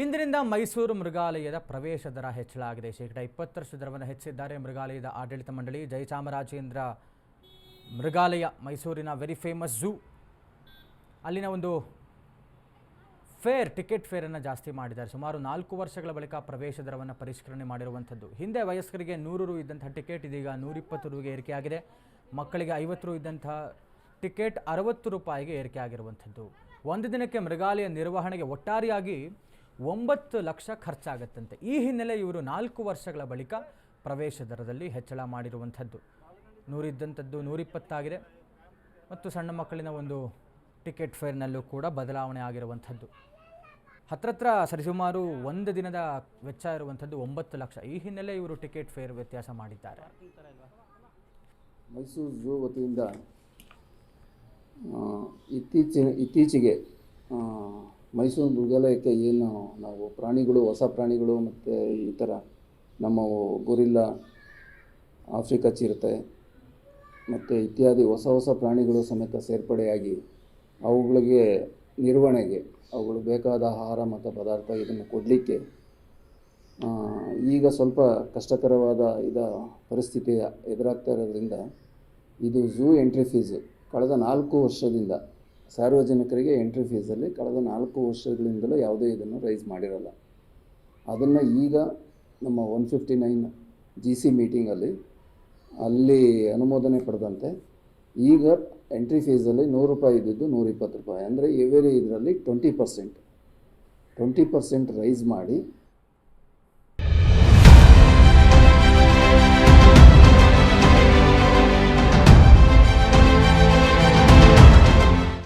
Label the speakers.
Speaker 1: ಇಂದಿನಿಂದ ಮೈಸೂರು ಮೃಗಾಲಯದ ಪ್ರವೇಶ ದರ ಹೆಚ್ಚಳ ಆಗಿದೆ ಶೇಕಡ ಇಪ್ಪತ್ತರಷ್ಟು ದರವನ್ನು ಹೆಚ್ಚಿಸಿದ್ದಾರೆ ಮೃಗಾಲಯದ ಆಡಳಿತ ಮಂಡಳಿ. ಜಯಚಾಮರಾಜೇಂದ್ರ ಮೃಗಾಲಯ, ಮೈಸೂರಿನ ವೆರಿ ಫೇಮಸ್ ಝೂ ಅಲ್ಲಿನ ಒಂದು ಫೇರ್, ಟಿಕೆಟ್ ಫೇರನ್ನು ಜಾಸ್ತಿ ಮಾಡಿದ್ದಾರೆ. ಸುಮಾರು ನಾಲ್ಕು ವರ್ಷಗಳ ಬಳಿಕ ಪ್ರವೇಶ ದರವನ್ನು ಪರಿಷ್ಕರಣೆ ಮಾಡಿರುವಂಥದ್ದು. ಹಿಂದೆ ವಯಸ್ಕರಿಗೆ ನೂರು ರು ಇದ್ದಂಥ ಟಿಕೆಟ್, ಇದೀಗ ನೂರಿಪ್ಪತ್ತು ರುಗೆ ಏರಿಕೆಯಾಗಿದೆ. ಮಕ್ಕಳಿಗೆ ಐವತ್ತು ರು ಇದ್ದಂಥ ಟಿಕೆಟ್ ಅರವತ್ತು ರೂಪಾಯಿಗೆ ಏರಿಕೆಯಾಗಿರುವಂಥದ್ದು. ಒಂದು ದಿನಕ್ಕೆ ಮೃಗಾಲಯ ನಿರ್ವಹಣೆಗೆ ಒಟ್ಟಾರೆಯಾಗಿ ಒಂಬತ್ತು ಲಕ್ಷ ಖರ್ಚಾಗತ್ತಂತೆ. ಈ ಹಿನ್ನೆಲೆ ಇವರು ನಾಲ್ಕು ವರ್ಷಗಳ ಬಳಿಕ ಪ್ರವೇಶ ದರದಲ್ಲಿ ಹೆಚ್ಚಳ ಮಾಡಿರುವಂಥದ್ದು. ನೂರಿದ್ದಂಥದ್ದು ನೂರಿಪ್ಪತ್ತಾಗಿದೆ. ಮತ್ತು ಸಣ್ಣ ಮಕ್ಕಳಿನ ಒಂದು ಟಿಕೆಟ್ ಫೇರ್ನಲ್ಲೂ ಕೂಡ ಬದಲಾವಣೆ ಆಗಿರುವಂಥದ್ದು. ಹತ್ರತ್ರ ಸರಿಸುಮಾರು ಒಂದು ದಿನದ ವೆಚ್ಚ ಇರುವಂಥದ್ದು ಒಂಬತ್ತು ಲಕ್ಷ. ಈ ಹಿನ್ನೆಲೆ ಇವರು ಟಿಕೆಟ್ ಫೇರ್ ವ್ಯತ್ಯಾಸ ಮಾಡಿದ್ದಾರೆ.
Speaker 2: ಮೈಸೂರು ಜೂ ವತಿಯಿಂದ ಇತ್ತೀಚಿನ, ಇತ್ತೀಚೆಗೆ ಮೈಸೂರು ಮೃಗಾಲಯಕ್ಕೆ ಏನು ನಾವು ಪ್ರಾಣಿಗಳು, ಹೊಸ ಪ್ರಾಣಿಗಳು ಮತ್ತು ಈ ಥರ ನಮ್ಮ ಗೊರಿಲ್ಲ ಆಫ್ರಿಕಾ ಚಿರತೆ ಮತ್ತು ಇತ್ಯಾದಿ ಹೊಸ ಹೊಸ ಪ್ರಾಣಿಗಳು ಸಮೇತ ಸೇರ್ಪಡೆಯಾಗಿ ಅವುಗಳಿಗೆ ನಿರ್ವಹಣೆಗೆ ಅವುಗಳು ಬೇಕಾದ ಆಹಾರ ಮತ್ತು ಪದಾರ್ಥ ಇದನ್ನು ಕೊಡಲಿಕ್ಕೆ ಈಗ ಸ್ವಲ್ಪ ಕಷ್ಟಕರವಾದ ಇದ ಪರಿಸ್ಥಿತಿ ಎದುರಾಗ್ತಾ ಇರೋದ್ರಿಂದ ಇದು ಝೂ ಎಂಟ್ರಿ ಫೀಸು ಕಳೆದ ನಾಲ್ಕು ವರ್ಷದಿಂದ ಸಾರ್ವಜನಿಕರಿಗೆ ಎಂಟ್ರಿ ಫೀಸಲ್ಲಿ ಕಳೆದ ನಾಲ್ಕು ವರ್ಷಗಳಿಂದಲೂ ಯಾವುದೇ ಇದನ್ನು ರೈಸ್ ಮಾಡಿರಲ್ಲ. ಅದನ್ನು ಈಗ ನಮ್ಮ one fifty nine G C ಮೀಟಿಂಗಲ್ಲಿ ಅಲ್ಲಿ ಅನುಮೋದನೆ ಪಡೆದಂತೆ ಈಗ ಎಂಟ್ರಿ ಫೀಸಲ್ಲಿ ನೂರು ರೂಪಾಯಿ ಇದ್ದಿದ್ದು ನೂರಿಪ್ಪತ್ತು ರೂಪಾಯಿ. ಅಂದರೆ ಎವೆರಿ ಇದರಲ್ಲಿ twenty percent twenty percent raise ಮಾಡಿ